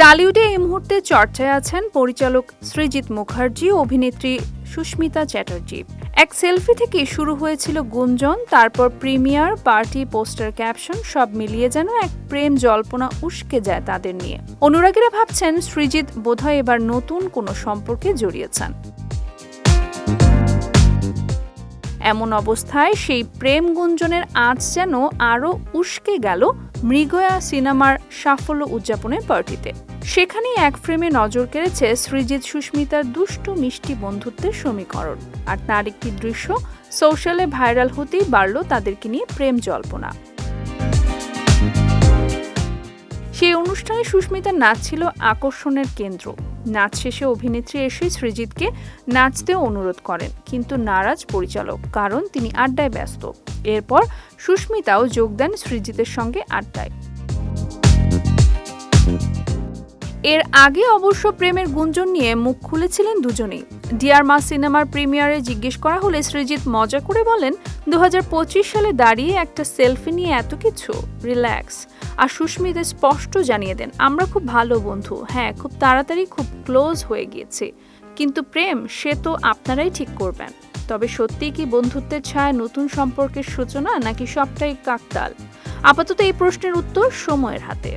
টালিউডে এই মুহূর্তে চর্চায় আছেন পরিচালক সৃজিত মুখার্জি অভিনেত্রী সুস্মিতা চ্যাটার্জি। এক সেলফি থেকে শুরু হয়েছিল গুঞ্জন, তারপর প্রিমিয়ার, পার্টি, পোস্টার, ক্যাপশন, সব মিলিয়ে যেন এক প্রেম জল্পনা উস্কে যায় তাদের নিয়ে। অনুরাগীরা ভাবছেন সৃজিত বোধহয় এবার নতুন কোনো সম্পর্কে জড়িয়েছেন। এমন অবস্থায় সেই প্রেম গুঞ্জনের আঁচ যেন আরও উস্কে গেল মৃগয়া সিনেমার সাফল্য উদযাপনের পার্টিতে। সেখানেই এক ফ্রেমে নজর কেড়েছে সৃজিত সুস্মিতার দুষ্টু মিষ্টি বন্ধুত্বের সমীকরণ। আর তার একটি দৃশ্য, সোশ্যালে ভাইরাল হতেই বাড়ল তাদেরকে নিয়ে প্রেম জল্পনা। সেই অনুষ্ঠানে সুস্মিতার নাচ ছিল আকর্ষণের কেন্দ্র। নাচ শেষে অভিনেত্রী এসে সৃজিতকে নাচতে অনুরোধ করেন, কিন্তু নারাজ পরিচালক, কারণ তিনি আড্ডায় ব্যস্ত। এরপর সুস্মিতাও যোগ দেন সৃজিতের সঙ্গে আড্ডায়। এর আগে অবশ্য প্রেমের গুঞ্জন নিয়ে মুখ খুলেছিলেন দুজনেই। ডিয়ার মা সিনেমার প্রিমিয়ারে জিজ্ঞেস করা হলে সৃজিত মজা করে বলেন দু হাজার পঁচিশ সালে দাঁড়িয়ে একটা সেলফি নিয়ে এত কিছু? রিল্যাক্স। আর সুস্মিতা স্পষ্ট জানিয়ে দেন, আমরা খুব ভালো বন্ধু। হ্যাঁ খুব তাড়াতাড়ি খুব ক্লোজ হয়ে গিয়েছে। কিন্তু প্রেম, সে তো আপনারাই ঠিক করবেন। তবে সত্যিই কি বন্ধুত্বের ছায় নতুন সম্পর্কের সূচনা নাকি সবটাই কাকতাল? আপাতত এই প্রশ্নের উত্তর সময়ের হাতে।